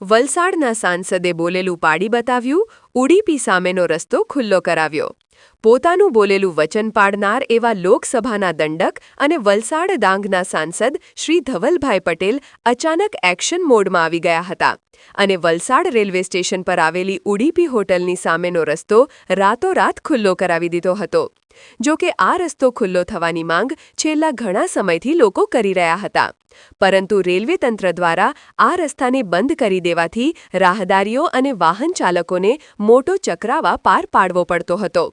વલસાડના સાંસદે બોલેલું પાડી બતાવ્યું, ઉડીપી સામેનો રસ્તો ખુલ્લો કરાવ્યો. પોતાનું બોલેલું વચન પાડનાર એવા લોકસભાના દંડક અને વલસાડ ડાંગના સાંસદ શ્રી ધવલભાઈ પટેલ અચાનક એક્શન મોડમાં આવી ગયા હતા અને વલસાડ રેલવે સ્ટેશન પર આવેલી ઉડીપી હોટલની સામેનો રસ્તો રાતોરાત ખુલ્લો કરાવી દીધો હતો. જો કે આ રસ્તો ખુલ્લો થવાની માંગ છેલ્લા ઘણા સમયથી લોકો કરી રહ્યા હતા. પરંતુ રેલવે તંત્ર દ્વારા આ રસ્તાને બંધ કરી દેવાથી રાહદારીઓ અને વાહન ચાલકોને મોટો ચક્રાવા પાર પાડવો પડતો હતો,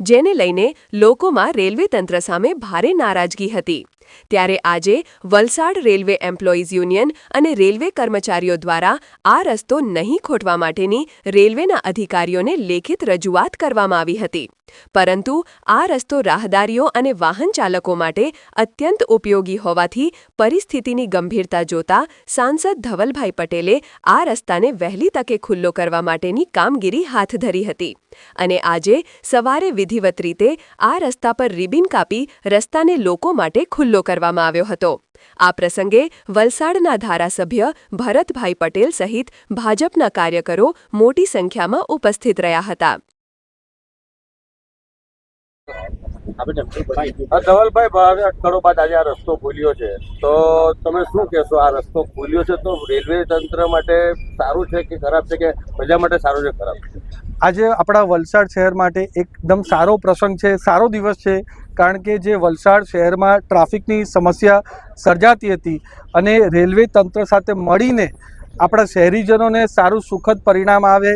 જેને લઈને લોકોમાં રેલવે તંત્ર સામે ભારે નારાજગી હતી. ત્યારે આજે વલસાડ રેલવે એમ્પ્લોઈઝ યુનિયન અને રેલવે કર્મચારીઓ દ્વારા આ રસ્તો નહીં ખોટવા માટેની રેલવેના અધિકારીઓને લેખિત રજૂઆત કરવામાં આવી હતી. પરંતુ આ રસ્તો રાહદારીઓ અને વાહન ચાલકો માટે અત્યંત ઉપયોગી હોવાથી પરિસ્થિતિની ગંભીરતા જોતા સાંસદ ધવલભાઈ પટેલે આ રસ્તાને વહેલી તકે ખુલ્લો કરવા માટેની કામગીરી હાથ ધરી હતી. અને આજે સવારે વિધિવત રીતે આ રસ્તા પર રિબિન કાપી રસ્તાને લોકો માટે ખુલ્લો કરવામાં આવ્યો હતો. આ પ્રસંગે વલસાડના ધારાસભ્ય ભરતભાઈ પટેલ સહિત ભાજપના કાર્યકરો મોટી સંખ્યામાં ઉપસ્થિત રહ્યા હતા. ધવલભાઈ ભાવે અટકળો બાદ આજે આ રસ્તો ખુલ્યો છે. તો તમે શું કહેશો આ રસ્તો ખુલ્યો છે તો રેલવે તંત્ર માટે સારું છે કે ખરાબ છે કે પ્રજા માટે સારું છે ખરાબ છે? આજે આપણા વલસાડ શહેર માટે એકદમ સારો પ્રસંગ છે સારો દિવસ છે કારણ કે જે વલસાડ શહેરમાં ટ્રાફિકની સમસ્યા સર્જાતી હતી અને રેલવે તંત્ર સાથે મળીને આપણા શહેરીજનોને સારું સુખદ પરિણામ આવે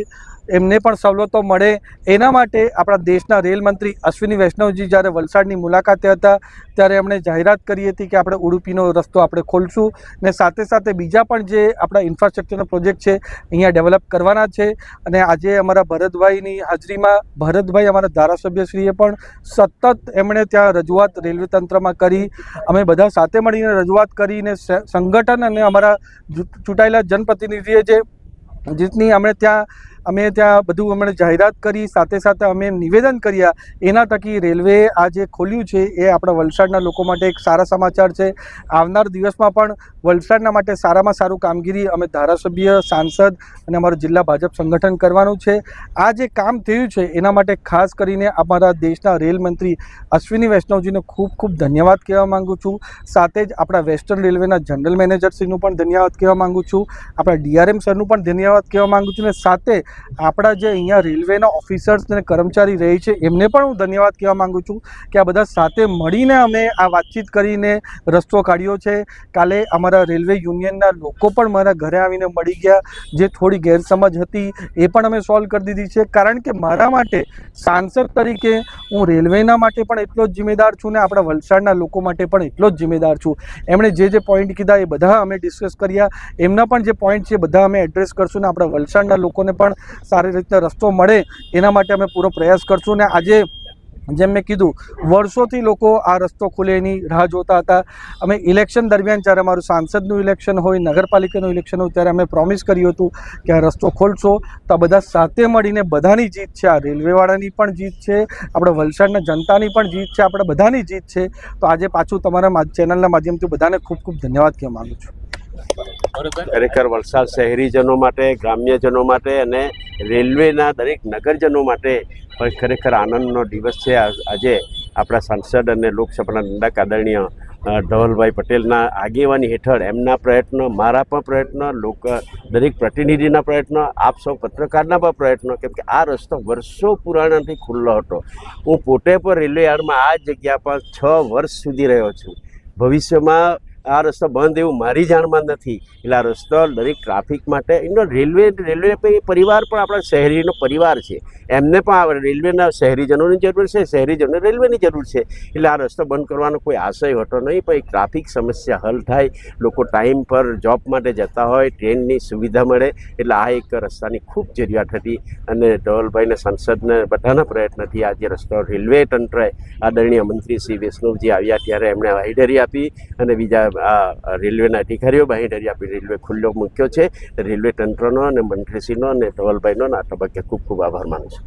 એમને પણ સવલતો મળે. એના માટે આપણા દેશના રેલ મંત્રી અશ્વિની વૈષ્ણવજી જ્યારે વલસાડની મુલાકાતે હતા, ત્યારે એમણે જાહેરાત કરી હતી કે આપણે ઉડુપીનો રસ્તો આપણે ખોલશું ને સાથે સાથે બીજા પણ જે આપણા ઇન્ફ્રાસ્ટ્રક્ચરનો પ્રોજેક્ટ છે, અહીંયા ડેવલપ કરવાના છે. અને આજે અમારા ભરતભાઈની હાજરીમાં, ભરતભાઈ અમારા ધારાસભ્યશ્રીએ પણ સતત એમણે ત્યાં રજૂઆત રેલવે તંત્રમાં કરી. અમે બધા સાથે મળીને રજૂઆત કરીને સંગઠન અને અમારા ચૂંટાયેલા જનપ્રતિનિધિએ જે જીતની અમે ત્યાં અમે ત્યાં બધું અમને જાહેરાત કરી, સાથે સાથે અમે નિવેદન કર્યા. એના તકી રેલવે આ જે ખોલ્યું છે, એ આપણા વલસાડના લોકો માટે એક સારા સમાચાર છે. આવનાર દિવસમાં પણ વલસાડના માટે સારામાં સારું કામગીરી અમે ધારાસભ્ય, સાંસદ અને અમારું જિલ્લા ભાજપ સંગઠન કરવાનું છે. આ જે કામ થયું છે, એના માટે ખાસ કરીને અમારા દેશના રેલ મંત્રી અશ્વિની વૈષ્ણવજીને ખૂબ ખૂબ ધન્યવાદ કહેવા માગું છું. સાથે જ આપણા વેસ્ટર્ન રેલવેના જનરલ મેનેજરશ્રીનું પણ ધન્યવાદ કહેવા માગું છું. આપણા ડીઆરએમ સરનું પણ ધન્યવાદ કહેવા માગું છું. અને સાથે આપણા જે અહીંયા રેલવેના ઓફિસર્સ અને કર્મચારી રહે છે, એમને પણ હું ધન્યવાદ કહેવા માગું છું કે આ બધા સાથે મળીને અમે આ વાતચીત કરીને રસ્તો કાઢ્યો છે. કાલે અમારા રેલવે યુનિયનના લોકો પણ મારા ઘરે આવીને મળી ગયા. જે થોડી ગેરસમજ હતી એ પણ અમે સોલ્વ કરી દીધી છે. કારણ કે મારા માટે, સાંસદ તરીકે હું રેલવેના માટે પણ એટલો જ જિમ્મેદાર છું ને આપણા વલસાડના લોકો માટે પણ એટલો જ જિમ્મેદાર છું. એમણે જે જે પોઈન્ટ કીધા એ બધા અમે ડિસ્કસ કર્યા. એમના પણ જે પોઈન્ટ છે બધા અમે એડ્રેસ કરશું ને આપણા વલસાડના લોકોને પણ સારી રીતે રસ્તો મળે એના માટે અમે પૂરો પ્રયાસ કરશું ને આજે જેમ મેં કીધું, વર્ષોથી લોકો આ રસ્તો ખુલે એની રાહ જોતા હતા. અમે ઇલેક્શન દરમિયાન જ્યારે અમારું સાંસદનું ઇલેક્શન હોય, નગરપાલિકાનું ઇલેક્શન હોય, ત્યારે અમે પ્રોમિસ કર્યું હતું કે આ રસ્તો ખોલશો. તો આ બધા સાથે મળીને બધાની જીત છે. આ રેલવેવાળાની પણ જીત છે, આપણા વલસાડના જનતાની પણ જીત છે, આપણા બધાની જીત છે. તો આજે પાછું તમારા ચેનલના માધ્યમથી બધાને ખૂબ ખૂબ ધન્યવાદ કહેવા માગું છું. ખરેખર વલસાડ શહેરીજનો માટે, ગ્રામ્યજનો માટે અને રેલવેના દરેક નગરજનો માટે પણ ખરેખર આનંદનો દિવસ છે. આજે આપણા સાંસદ અને લોકસભાના દંડક આદરણીય ધવલભાઈ પટેલના આગેવાની હેઠળ એમના પ્રયત્ન, મારા પણ પ્રયત્ન, લોક, દરેક પ્રતિનિધિના પ્રયત્ન, આપ સૌ પત્રકારના પણ પ્રયત્નો. કેમ કે આ રસ્તો વર્ષો પુરાણાથી ખુલ્લો હતો. હું પોતે પણ રેલવે યાર્ડમાં આ જગ્યા પર છ વર્ષ સુધી રહ્યો છું. ભવિષ્યમાં આ રસ્તો બંધ એવું મારી જાણમાં નથી. એટલે આ રસ્તો દરેક ટ્રાફિક માટે, એનો રેલવે રેલવે પરિવાર પણ આપણા શહેરીનો પરિવાર છે. એમને પણ રેલવેના શહેરીજનોની જરૂર છે, શહેરીજનોને રેલવેની જરૂર છે. એટલે આ રસ્તો બંધ કરવાનો કોઈ આશય હોતો નહીં, પણ ટ્રાફિક સમસ્યા હલ થાય. લોકો ટાઈમ પર જોબ માટે જતા હોય ટ્રેનની સુવિધા મળે. એટલે આ એક રસ્તાની ખૂબ જરૂરિયાત હતી. અને ધવલભાઈને સાંસદને બધાના પ્રયત્નથી આજે રસ્તો રેલવે તંત્રએ આદરણીય મંત્રી શ્રી વૈષ્ણવજી આવ્યા ત્યારે એમણે આઈડરી આપી. અને બીજા આ રેલવેના અધિકારીઓ બાંહેધરી આપી રેલવે ખુલ્લો મૂક્યો છે. રેલવે તંત્રનો અને મંત્રીશ્રીનો અને ધવલભાઈનો આ તબક્કે ખૂબ ખૂબ આભાર માનું છું.